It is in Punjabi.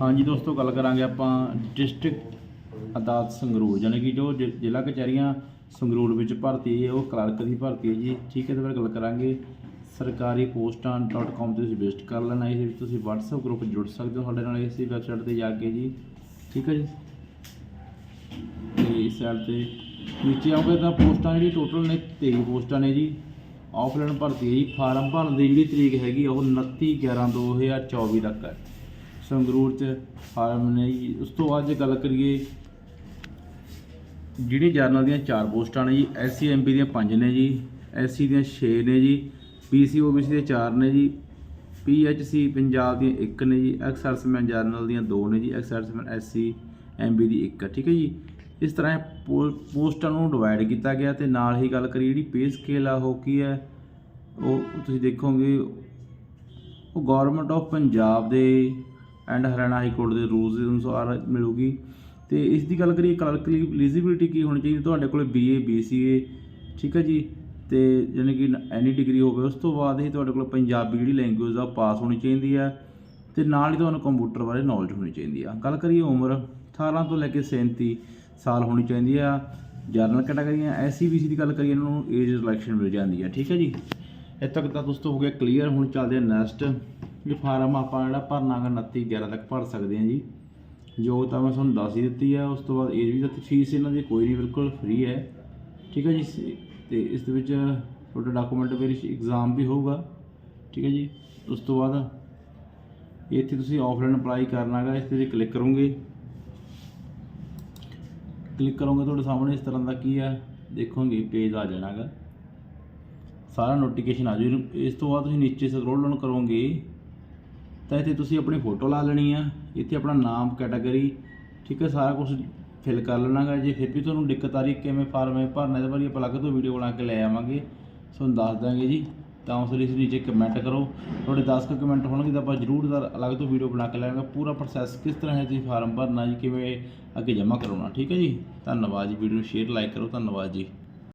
ਹਾਂਜੀ ਦੋਸਤੋ, ਗੱਲ ਕਰਾਂਗੇ ਆਪਾਂ ਡਿਸਟ੍ਰਿਕਟ ਅਦਾਲਤ ਸੰਗਰੂਰ ਯਾਨੀ ਕਿ ਜੋ ਜ਼ਿ- ਜ਼ਿਲ੍ਹਾ ਕਚਹਿਰੀਆਂ ਸੰਗਰੂਰ ਵਿੱਚ ਭਰਤੀ ਹੈ, ਉਹ ਕਲਰਕ ਦੀ ਭਰਤੀ ਹੈ ਜੀ। ਠੀਕ ਹੈ ਤੇ ਫਿਰ ਗੱਲ ਕਰਾਂਗੇ। ਸਰਕਾਰੀ ਪੋਸਟਾਂ .com ਤੇ ਤੁਸੀਂ ਵਿਜ਼ਿਟ ਕਰ ਲੈਣਾ ਇਹਦੇ ਵਿੱਚ ਤੁਸੀਂ WhatsApp ਗਰੁੱਪ ਜੁੜ ਸਕਦੇ ਹੋ ਸਾਡੇ ਨਾਲ, ਇਸੇ ਵੈਬਸਾਈਟ ਤੇ ਜਾ ਕੇ ਜੀ। ਠੀਕ ਹੈ ਜੀ। ਤੇ ਇਸ ਸਾਈਡ ਤੇ ਨੀਚੇ ਆਓਗੇ ਤਾਂ ਪੋਸਟਾਂ ਜਿਹੜੀ ਟੋਟਲ ਨੇ 23 ਪੋਸਟਾਂ ਨੇ ਜੀ। ਆਫਲਾਈਨ ਭਰਤੀ ਹੈ ਜੀ। ਫਾਰਮ ਭਰਨ ਦੀ ਜਿਹੜੀ ਤਰੀਕ ਹੈਗੀ ਆ, ਉਹ 29 11 2024 ਤੱਕ ਹੈ। ਸੰਗਰੂਰ ਚ ਫਾਰਮ ਨੇ ਜੀ। ਉਸ ਤੋਂ ਬਾਅਦ ਜੇ ਗੱਲ ਕਰੀਏ ਜਿਹੜੀ ਜਰਨਲ ਦੀਆਂ ਚਾਰ ਪੋਸਟਾਂ ਨੇ ਜੀ, ਐਸਸੀ, ਐਮਪੀ ਦੀਆਂ ਪੰਜ ਨੇ ਜੀ, ਐਸਸੀ ਦੀਆਂ 6 ਨੇ ਜੀ, ਪੀਸੀ, ਓਬੀਸੀ ਦੇ ਚਾਰ ਨੇ ਜੀ, ਪੀਐਚਸੀ ਪੰਜਾਬ ਦੀਆਂ ਇੱਕ ਨੇ ਜੀ ਐਕਸ ਸਰਵਿਸਮੈਨ ਜਰਨਲ ਦੀਆਂ ਦੋ ਨੇ ਜੀ ਐਕਸ ਸਰਵਿਸਮੈਨ ਐਸਸੀ ਐਮਬੀ ਦੀ ਇੱਕ ਠੀਕ ਹੈ ਜੀ। ਇਸ ਤਰ੍ਹਾਂ ਪੋ- ਪੋਸਟਾਂ ਨੂੰ ਡਿਵਾਈਡ ਕੀਤਾ ਗਿਆ ਤੇ ਨਾਲ ਹੀ ਗੱਲ ਕਰੀ ਜਿਹੜੀ ਪੇ ਸਕੇਲ ਆ, ਉਹ ਕੀ ਹੈ? ਉਹ ਤੁਸੀਂ ਦੇਖੋਗੇ, ਉਹ ਗਵਰਨਮੈਂਟ ਆਫ ਪੰਜਾਬ ਦੇ ਐਂਡ ਹਰਿਆਣਾ ਹਾਈ ਕੋਰਟ ਦੇ ਰੂਲਸ ਦੇ ਅਨੁਸਾਰ ਮਿਲੂਗੀ। ਤੇ ਇਸ ਦੀ ਗੱਲ ਕਰੀਏ ਕਲਰਕ ਲਈ ਐਲੀਜੀਬਿਲਟੀ ਕੀ ਹੋਣੀ ਚਾਹੀਦੀ? ਤੁਹਾਡੇ ਕੋਲ ਬੀਏ ਬੀਸੀਏ ਠੀਕ ਹੈ ਜੀ? ਤੇ ਯਾਨੀ ਕਿ ਐਨੀ ਡਿਗਰੀ ਹੋਵੇ, ਉਸ ਤੋਂ ਬਾਅਦ ਹੀ ਤੁਹਾਡੇ ਕੋਲ ਪੰਜਾਬੀ ਜਿਹੜੀ ਲੈਂਗੁਏਜ ਆ ਪਾਸ ਹੋਣੀ ਚਾਹੀਦੀ ਹੈ ਤੇ ਨਾਲ ਹੀ ਤੁਹਾਨੂੰ ਕੰਪਿਊਟਰ ਬਾਰੇ ਨੌਲੇਜ ਹੋਣੀ ਚਾਹੀਦੀ ਆ। ਗੱਲ ਕਰੀਏ ਉਮਰ 18 ਤੋਂ ਲੈ ਕੇ 37 ਸਾਲ ਹੋਣੀ ਚਾਹੀਦੀ ਆ। ਜਰਨਲ ਕੈਟਾਗਰੀਆਂ ਐਸਸੀ ਬੀਸੀ ਦੀ ਗੱਲ ਕਰੀਏ, ਇਹਨਾਂ ਨੂੰ ਏਜ ਰਿਲੈਕਸ਼ਨ ਮਿਲ ਜਾਂਦੀ ਆ, ਠੀਕ ਹੈ ਜੀ? ਇੱਥੇ ਤੱਕ ਤਾਂ ਦੋਸਤੋ ਹੋ ਗਿਆ ਕਲੀਅਰ ਹੁਣ ਚੱਲਦੇ ਆ ਨੈਕਸਟ ਇਹ ਫਾਰਮ ਆਪਾਂ ਜਿਹੜਾ ਭਰਨਾ ਗਾ 29 11 ਤੱਕ ਭਰ ਸਕਦੇ ਹਾਂ ਜੀ। ਯੋਗਤਾ ਮੈਂ ਤੁਹਾਨੂੰ ਦੱਸ ਹੀ ਦਿੱਤੀ ਹੈ ਉਸ ਤੋਂ ਬਾਅਦ ਏਜ ਵੀ ਦਿੱਤੀ ਫੀਸ ਇਹਨਾਂ ਦੀ ਕੋਈ ਨਹੀਂ, ਬਿਲਕੁਲ ਫ੍ਰੀ ਹੈ। ਠੀਕ ਹੈ ਜੀ ਸ- ਤੇ ਇਸ ਦੇ ਵਿੱਚ ਤੁਹਾਡਾ ਡਾਕੂਮੈਂਟ ਵੈਰੀ ਐਗਜ਼ਾਮ ਵੀ ਹੋਊਗਾ। ਠੀਕ ਹੈ ਜੀ, ਉਸ ਤੋਂ ਬਾਅਦ ਇੱਥੇ ਤੁਸੀਂ ਆਫਲਾਈਨ ਅਪਲਾਈ ਕਰਨਾ ਹੈਗਾ, ਇਸ ਤੇ ਕਲਿੱਕ ਕਰੋਗੇ। ਕਲਿੱਕ ਕਰੋਗੇ ਤੁਹਾਡੇ ਸਾਹਮਣੇ, ਇਸ ਤਰ੍ਹਾਂ ਦਾ ਕੀ ਹੈ, ਦੇਖੋਗੇ ਪੇਜ ਆ ਜਾਣਾ ਹੈਗਾ। ਸਾਰਾ ਨੋਟੀਫਿਕੇਸ਼ਨ ਆ ਜੂ ਇਸ ਤੋਂ ਬਾਅਦ ਤੁਸੀਂ ਨੀਚੇ ਸਕਰੋਲ ਡਾਊਨ ਕਰੋਗੇ। ਤਾਂ ਇੱਥੇ ਤੁਸੀਂ ਆਪਣੀ ਫੋਟੋ ਲਾ ਲੈਣੀ ਆ, ਇੱਥੇ ਆਪਣਾ ਨਾਮ ਕੈਟਾਗਰੀ ਠੀਕ ਹੈ ਸਾਰਾ ਕੁਝ ਫਿਲ ਕਰ ਲੈਣਾ ਗਾ ਜੇ ਫਿਰ ਵੀ ਤੁਹਾਨੂੰ ਦਿੱਕਤ ਆ ਰਹੀ, ਕਿਵੇਂ ਫਾਰਮ ਹੈ ਭਰਨਾ, ਇਹਦੇ ਬਾਰੇ ਆਪਾਂ ਅਲੱਗ ਤੋਂ ਵੀਡੀਓ ਬਣਾ ਕੇ ਲੈ ਆਵਾਂਗੇ। ਤੁਹਾਨੂੰ ਦੱਸ ਦਾਂਗੇ ਜੀ। ਤਾਂ ਉਸ ਲਈ ਨੀਚੇ ਕਮੈਂਟ ਕਰੋ। ਤੁਹਾਡੇ 10 ਕੁ ਕਮੈਂਟ ਹੋਣਗੇ ਤਾਂ ਆਪਾਂ ਜ਼ਰੂਰ ਅਲੱਗ ਤੋਂ ਵੀਡੀਓ ਬਣਾ ਕੇ ਲਾਵਾਂਗੇ ਪੂਰਾ ਪ੍ਰੋਸੈਸ ਕਿਸ ਤਰ੍ਹਾਂ ਹੈ ਤੁਸੀਂ ਫਾਰਮ ਭਰਨਾ ਜੀ, ਕਿਵੇਂ ਅੱਗੇ ਜਮ੍ਹਾਂ ਕਰਾਉਣਾ, ਠੀਕ ਹੈ ਜੀ? ਧੰਨਵਾਦ ਜੀ ਵੀਡੀਓ ਨੂੰ ਸ਼ੇਅਰ ਲਾਈਕ ਕਰੋ। ਧੰਨਵਾਦ ਜੀ।